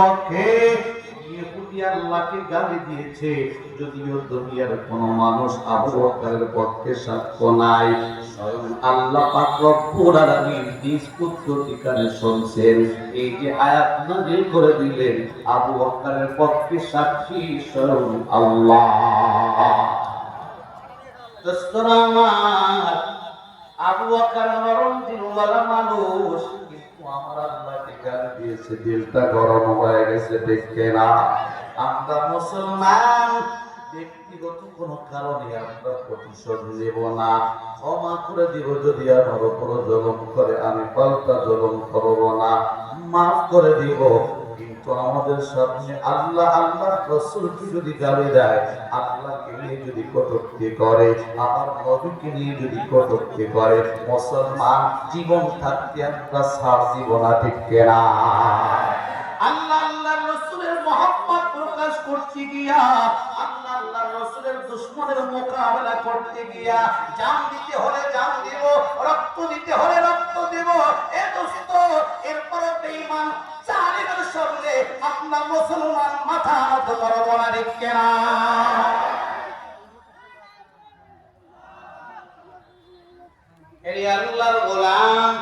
পক্ষে আল্লাহকে গালি দিয়েছে। যদিও দুনিয়ার কোন মানুষ আবু বকরের পক্ষে সাক্ষ্য নাই, স্বয়ং আল্লাহ পাক রব্বুল আলামিন নিজ পুত্র শুনছেন। এই যে আয়াত নাযিল করে দিলেন, আবু বকরের পক্ষে সাক্ষী স্বয়ং আল্লাহ। দোস্তরা আবু বকর নরম দিলওয়ালা মানুষ, কিন্তু আমার আল্লাহকে দিয়েছে দিলটা গরম হয়ে গেছে দেখতে না। আমরা মুসলমান, ব্যক্তিগত কোনো কারণে আমরা প্রতিশোধ নেব না। ক্ষমা করে দিব যদি আমার উপর জলম করে, আমি পাল্টা জলম করব না। মাফ করে দিব। কিন্তু আমাদের সামনে আল্লাহ আল্লাহ রসুলকে যদি গালি দেয়, আল্লাহকে নিয়ে যদি কটুক্তি করে, আমার নবীকে নিয়ে যদি কটুক্তি করে, মুসলমান জীবন থাকতে আমরা ছাড় দিব না আল্লাহ আল্লাহ রসুলের মহব্বত প্রকাশ করতে গিয়া দুশ্মনের মোকাবেলা করতে গিয়া, জান দিতে হলে জান দিব, রক্ত দিতে হলে আপনার মুসলমান মাথা নত করব না ঠিক না আল্লাহর গোলাম।